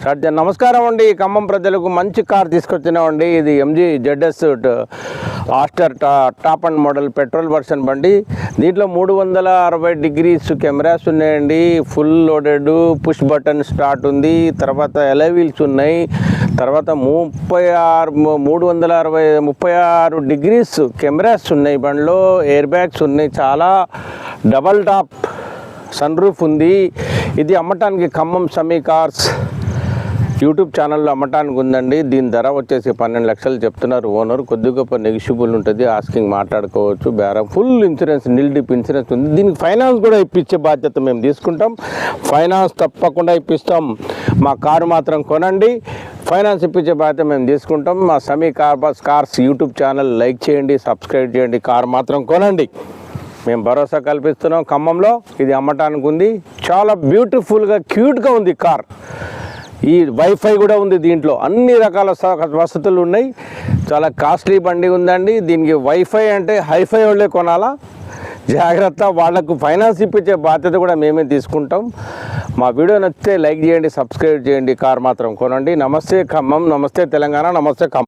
Start నమస్కారం అండి. ఖమ్మం ప్రజలకు మంచి కార్ తీసుకొచ్చినామండి ఇది ఎంజీ జెడ్ఎస్ ఆస్టర్ టా top and model petrol version బండి. దీంట్లో మూడు వందల అరవై డిగ్రీస్ కెమెరాస్ ఉన్నాయండి. Full loaded push button start ఉంది. తర్వాత ఎలవీల్స్ ఉన్నాయి. తర్వాత ముప్పై ఆరు మూడు వందల అరవై ముప్పై ఆరు డిగ్రీస్ కెమెరాస్ ఉన్నాయి బండిలో. ఎయిర్ బ్యాగ్స్ ఉన్నాయి. చాలా డబల్ టాప్ సన్ రూఫ్ ఉంది. ఇది అమ్మటానికి ఖమ్మం సమీ కార్స్ యూట్యూబ్ ఛానల్లో అమ్మటానికి ఉందండి. దీని ధర వచ్చేసి పన్నెండు లక్షలు చెప్తున్నారు. ఓనర్ కొద్ది గొప్ప నెగిషిబుల్ ఉంటుంది. ఆస్కింగ్ మాట్లాడుకోవచ్చు. బేరం ఫుల్ ఇన్సూరెన్స్ నిల్డిప్ ఇన్సూరెన్స్ ఉంది. దీనికి ఫైనాన్స్ కూడా ఇప్పించే బాధ్యత మేము తీసుకుంటాం. ఫైనాన్స్ తప్పకుండా ఇప్పిస్తాం. మా కారు మాత్రం కొనండి. ఫైనాన్స్ ఇప్పించే బాధ్యత మేము తీసుకుంటాం. మా సమీ car bus cars YouTube channel like చేయండి సబ్స్క్రైబ్ చేయండి కారు మాత్రం కొనండి. మేము భరోసా కల్పిస్తున్నాం ఖమ్మంలో. ఇది అమ్మటానికి ఉంది. చాలా బ్యూటిఫుల్గా క్యూట్గా ఉంది కార్. ఈ వైఫై కూడా ఉంది దీంట్లో. అన్ని రకాల స- వసతులు ఉన్నాయి. చాలా కాస్ట్లీ బండి ఉందండి. దీనికి వైఫై అంటే హైఫై వాళ్ళే కొనాలా? జాగ్రత్త. వాళ్ళకు ఫైనాన్స్ ఇప్పించే బాధ్యత కూడా మేమే తీసుకుంటాం. మా వీడియో నచ్చితే లైక్ చేయండి సబ్స్క్రైబ్ చేయండి. కార్ మాత్రం కొనండి. నమస్తే ఖమ్మం. నమస్తే తెలంగాణ. నమస్తే ఖమ్మం.